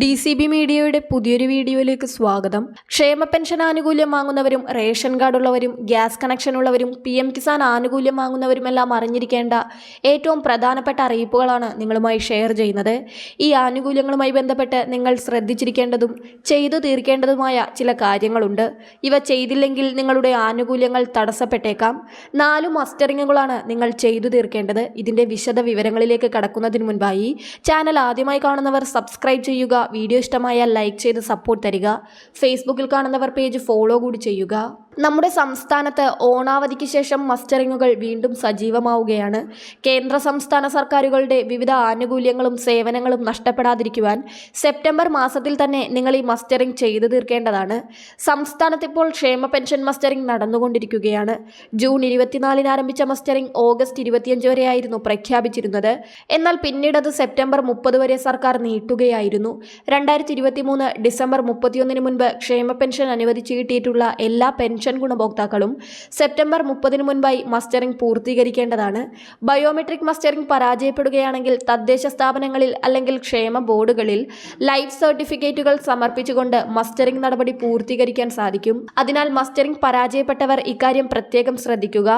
D C B മീഡിയയുടെ പുതിയൊരു വീഡിയോയിലേക്ക് സ്വാഗതം. ക്ഷേമ പെൻഷൻ ആനുകൂല്യം വാങ്ങുന്നവരും റേഷൻ കാർഡ് ഉള്ളവരും ഗ്യാസ് കണക്ഷൻ ഉള്ളവരും പി എം കിസാൻ ആനുകൂല്യം വാങ്ങുന്നവരുമെല്ലാം അറിഞ്ഞിരിക്കേണ്ട ഏറ്റവും പ്രധാനപ്പെട്ട അറിയിപ്പുകളാണ് നിങ്ങളുമായി ഷെയർ ചെയ്യുന്നത്. ഈ ആനുകൂല്യങ്ങളുമായി ബന്ധപ്പെട്ട് നിങ്ങൾ ശ്രദ്ധിച്ചിരിക്കേണ്ടതും ചെയ്തു തീർക്കേണ്ടതുമായ ചില കാര്യങ്ങളുണ്ട്. ഇവ ചെയ്തില്ലെങ്കിൽ നിങ്ങളുടെ ആനുകൂല്യങ്ങൾ തടസ്സപ്പെട്ടേക്കാം. നാലു മസ്റ്ററിങ്ങുകളാണ് നിങ്ങൾ ചെയ്തു തീർക്കേണ്ടത്. ഇതിന്റെ വിശദ വിവരങ്ങളിലേക്ക് കടക്കുന്നതിന് മുൻപായി ചാനൽ ആദ്യമായി കാണുന്നവർ സബ്സ്ക്രൈബ് ചെയ്യുക വീഡിയോ ഇഷ്ടമായാൽ ലൈക്ക് ചെയ്ത് സപ്പോർട്ട് തരിക. ഫേസ്ബുക്കിൽ കാണുന്നവർ പേജ് ഫോളോ കൂടി ചെയ്യുക. നമ്മുടെ സംസ്ഥാനത്ത് ഓണാവധിക്ക് ശേഷം മസ്റ്ററിങ്ങുകൾ വീണ്ടും സജീവമാവുകയാണ്. കേന്ദ്ര സംസ്ഥാന സർക്കാരുകളുടെ വിവിധ ആനുകൂല്യങ്ങളും സേവനങ്ങളും നഷ്ടപ്പെടാതിരിക്കുവാൻ സെപ്റ്റംബർ മാസത്തിൽ തന്നെ നിങ്ങൾ ഈ മസ്റ്ററിംഗ് ചെയ്തു തീർക്കേണ്ടതാണ്. സംസ്ഥാനത്ത് ഇപ്പോൾ ക്ഷേമ പെൻഷൻ മസ്റ്ററിംഗ് നടന്നുകൊണ്ടിരിക്കുകയാണ്. ജൂൺ ഇരുപത്തിനാലിന് ആരംഭിച്ച മസ്റ്ററിംഗ് ഓഗസ്റ്റ് ഇരുപത്തിയഞ്ച് വരെയായിരുന്നു പ്രഖ്യാപിച്ചിരുന്നത്. എന്നാൽ പിന്നീട് അത് സെപ്റ്റംബർ മുപ്പത് വരെ സർക്കാർ നീട്ടുകയായിരുന്നു. രണ്ടായിരത്തി ഡിസംബർ മുപ്പത്തിയൊന്നിന് മുൻപ് ക്ഷേമ പെൻഷൻ അനുവദിച്ചു കിട്ടിയിട്ടുള്ള എല്ലാ പെൻഷൻ ഗുണഭോക്താക്കളും സെപ്റ്റംബർ മുപ്പതിനു മുൻപായി മസ്റ്ററിംഗ് പൂർത്തീകരിക്കേണ്ടതാണ്. ബയോമെട്രിക് മസ്റ്ററിംഗ് പരാജയപ്പെടുകയാണെങ്കിൽ തദ്ദേശ സ്ഥാപനങ്ങളിൽ അല്ലെങ്കിൽ ക്ഷേമ ബോർഡുകളിൽ ലൈഫ് സർട്ടിഫിക്കറ്റുകൾ സമർപ്പിച്ചുകൊണ്ട് മസ്റ്ററിംഗ് നടപടി പൂർത്തീകരിക്കാൻ സാധിക്കും. അതിനാൽ മസ്റ്ററിംഗ് പരാജയപ്പെട്ടവർ ഇക്കാര്യം പ്രത്യേകം ശ്രദ്ധിക്കുക.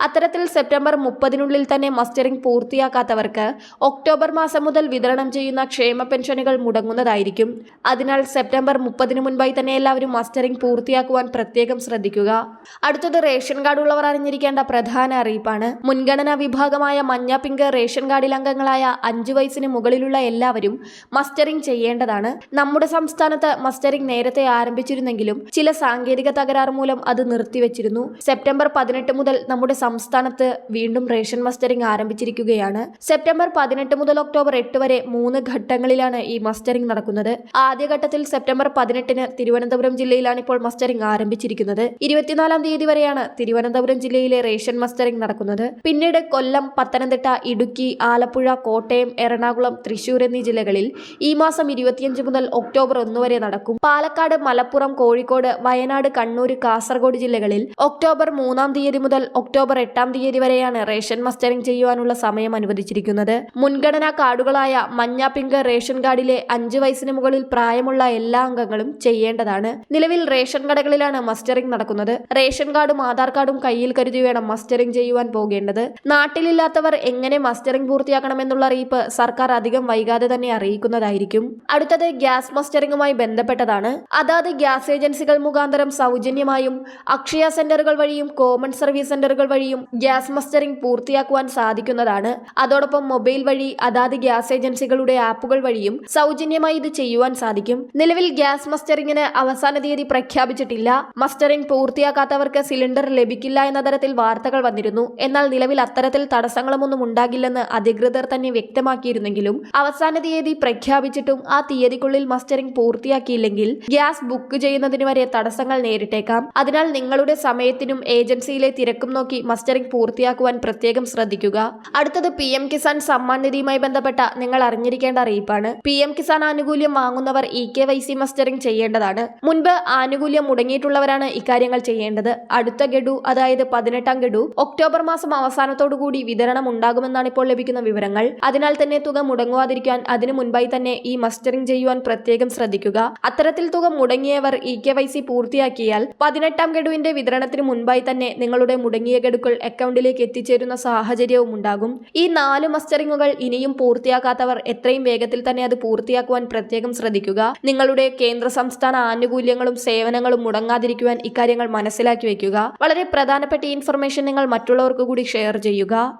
അത്തരത്തിൽ സെപ്റ്റംബർ മുപ്പതിനുള്ളിൽ തന്നെ മസ്റ്ററിംഗ് പൂർത്തിയാക്കാത്തവർക്ക് ഒക്ടോബർ മാസം മുതൽ വിതരണം ചെയ്യുന്ന ക്ഷേമ പെൻഷനുകൾ മുടങ്ങുന്നതായിരിക്കും. അതിനാൽ സെപ്റ്റംബർ മുപ്പതിനു മുൻപായി തന്നെ എല്ലാവരും മസ്റ്ററിംഗ് പൂർത്തിയാക്കുവാൻ പ്രത്യേകം ശ്രദ്ധിക്കുക അടുത്തത് റേഷൻ കാർഡ് ഉള്ളവർ അറിഞ്ഞിരിക്കേണ്ട പ്രധാന അറിയിപ്പാണ്. മുൻഗണനാ വിഭാഗമായ മഞ്ഞ പിങ്ക് റേഷൻ കാർഡിൽ അംഗങ്ങളായ അഞ്ചു വയസ്സിന് മുകളിലുള്ള എല്ലാവരും മസ്റ്ററിംഗ് ചെയ്യേണ്ടതാണ്. നമ്മുടെ സംസ്ഥാനത്ത് മസ്റ്ററിംഗ് നേരത്തെ ആരംഭിച്ചിരുന്നെങ്കിലും ചില സാങ്കേതിക തകരാറ് മൂലം അത് നിർത്തിവെച്ചിരുന്നു. സെപ്റ്റംബർ പതിനെട്ട് മുതൽ നമ്മുടെ സംസ്ഥാനത്ത് വീണ്ടും റേഷൻ മസ്റ്ററിംഗ് ആരംഭിച്ചിരിക്കുകയാണ്. സെപ്റ്റംബർ പതിനെട്ട് മുതൽ ഒക്ടോബർ എട്ട് വരെ മൂന്ന് ഘട്ടങ്ങളിലാണ് ഈ മസ്റ്ററിംഗ് നടക്കുന്നത്. ആദ്യഘട്ടത്തിൽ സെപ്റ്റംബർ പതിനെട്ടിന് തിരുവനന്തപുരം ജില്ലയിലാണ് ഇപ്പോൾ മസ്റ്ററിംഗ് ആരംഭിച്ചിരിക്കുന്നത്. ഇരുപത്തിനാലാം തീയതി വരെയാണ് തിരുവനന്തപുരം ജില്ലയിലെ റേഷൻ മസ്റ്ററിംഗ് നടക്കുന്നത്. പിന്നീട് കൊല്ലം പത്തനംതിട്ട ഇടുക്കി ആലപ്പുഴ കോട്ടയം എറണാകുളം തൃശൂർ എന്നീ ജില്ലകളിൽ ഈ മാസം ഇരുപത്തിയഞ്ച് മുതൽ ഒക്ടോബർ ഒന്ന് വരെ നടക്കും. പാലക്കാട് മലപ്പുറം കോഴിക്കോട് വയനാട് കണ്ണൂർ കാസർഗോഡ് ജില്ലകളിൽ ഒക്ടോബർ മൂന്നാം തീയതി മുതൽ ഒക്ടോബർ എട്ടാം തീയതി വരെയാണ് റേഷൻ മസ്റ്ററിംഗ് ചെയ്യുവാനുള്ള സമയം അനുവദിച്ചിരിക്കുന്നത്. മുൻഗണനാ കാർഡുകളായ മഞ്ഞ പിങ്ക് റേഷൻ കാർഡിലെ അഞ്ച് വയസ്സിന് മുകളിൽ പ്രായമുള്ള എല്ലാ അംഗങ്ങളും ചെയ്യേണ്ടതാണ്. നിലവിൽ റേഷൻ കടകളിലാണ് മസ്റ്ററിംഗ് നടക്കുന്നത്. റേഷൻ കാർഡും ആധാർ കാർഡും കയ്യിൽ കരുതി വേണം മസ്റ്ററിംഗ് ചെയ്യുവാൻ പോകേണ്ടത്. നാട്ടിലില്ലാത്തവർ എങ്ങനെ മസ്റ്ററിംഗ് പൂർത്തിയാക്കണമെന്നുള്ള അറിയിപ്പ് സർക്കാർ അധികം വൈകാതെ തന്നെ അറിയിക്കുന്നതായിരിക്കും. അടുത്തത് ഗ്യാസ് മസ്റ്ററിംഗുമായി ബന്ധപ്പെട്ടതാണ്. അതാത് ഗ്യാസ് ഏജൻസികൾ മുഖാന്തരം സൗജന്യമായും അക്ഷയ സെന്ററുകൾ വഴിയും കോമൺ സർവീസ് സെന്ററുകൾ വഴിയും ഗ്യാസ് മസ്റ്ററിംഗ് പൂർത്തിയാക്കുവാൻ സാധിക്കുന്നതാണ്. അതോടൊപ്പം മൊബൈൽ വഴി അതാത് ഗ്യാസ് ഏജൻസികളുടെ ആപ്പുകൾ വഴിയും സൗജന്യമായി ഇത് ചെയ്യുവാൻ സാധിക്കും. നിലവിൽ ഗ്യാസ് മസ്റ്ററിംഗിന് അവസാന തീയതി പ്രഖ്യാപിച്ചിട്ടില്ല. മസ്റ്ററിംഗ് പൂർത്തിയാക്കാത്തവർക്ക് സിലിണ്ടർ ലഭിക്കില്ല എന്ന തരത്തിൽ വാർത്തകൾ വന്നിരുന്നു. എന്നാൽ നിലവിൽ അത്തരത്തിൽ തടസ്സങ്ങളൊന്നും ഉണ്ടാകില്ലെന്ന് അധികൃതർ തന്നെ വ്യക്തമാക്കിയിരുന്നെങ്കിലും അവസാന തീയതി പ്രഖ്യാപിച്ചിട്ടും ആ തീയതിക്കുള്ളിൽ മസ്റ്ററിംഗ് പൂർത്തിയാക്കിയില്ലെങ്കിൽ ഗ്യാസ് ബുക്ക് ചെയ്യുന്നതിന് വരെ തടസ്സങ്ങൾ നേരിട്ടേക്കാം. അതിനാൽ നിങ്ങളുടെ സമയത്തിനും ഏജൻസിയിലെ തിരക്കും നോക്കി മസ്റ്ററിംഗ് പൂർത്തിയാക്കുവാൻ പ്രത്യേകം ശ്രദ്ധിക്കുക. അടുത്തത് പി എം കിസാൻ സമ്മാൻ നിധിയുമായി ബന്ധപ്പെട്ട നിങ്ങൾ അറിഞ്ഞിരിക്കേണ്ട അറിയിപ്പാണ്. പി എം കിസാൻ ആനുകൂല്യം വാങ്ങുന്നവർ E K Y C mustering ചെയ്യേണ്ടതാണ്. മുൻപ് ആനുകൂല്യം മുടങ്ങിയിട്ടുള്ളവരാണ് ഇക്കാര്യങ്ങൾ ചെയ്യേണ്ടത്. അടുത്ത ഗഡു അതായത് പതിനെട്ടാം ഗഡു ഒക്ടോബർ മാസം അവസാനത്തോടുകൂടി വിതരണം ഉണ്ടാകുമെന്നാണ് ഇപ്പോൾ ലഭിക്കുന്ന വിവരങ്ങൾ. അതിനാൽ തന്നെ തുക മുടങ്ങുവാതിരിക്കാൻ അതിനു മുൻപായി തന്നെ ഈ മസ്റ്ററിംഗ് ചെയ്യുവാൻ പ്രത്യേകം ശ്രദ്ധിക്കുക. അത്തരത്തിൽ തുക മുടങ്ങിയവർ ഇ കെ വൈ സി പൂർത്തിയാക്കിയാൽ പതിനെട്ടാം ഗഡുവിന്റെ വിതരണത്തിന് മുൻപായി തന്നെ നിങ്ങളുടെ മുടങ്ങിയ ഗഡുക്കൾ അക്കൗണ്ടിലേക്ക് എത്തിച്ചേരുന്ന സാഹചര്യവും ഉണ്ടാകും. ഈ നാല് മസ്റ്ററിങ്ങുകൾ ഇനിയും പൂർത്തിയാക്കാത്തവർ എത്രയും വേഗത്തിൽ തന്നെ അത് പൂർത്തിയാക്കുവാൻ പ്രത്യേകം ശ്രദ്ധിക്കുക. നിങ്ങളുടെ കേന്ദ്ര സംസ്ഥാന ആനുകൂല്യങ്ങളും സേവനങ്ങളും മുടങ്ങാതിരിക്കുവാൻ ഇക്കാര്യങ്ങൾ മനസ്സിലാക്കി വയ്ക്കുക. വളരെ പ്രധാനപ്പെട്ട ഇൻഫർമേഷൻ നിങ്ങൾ മറ്റുള്ളവർക്ക് കൂടി ഷെയർ ചെയ്യുക.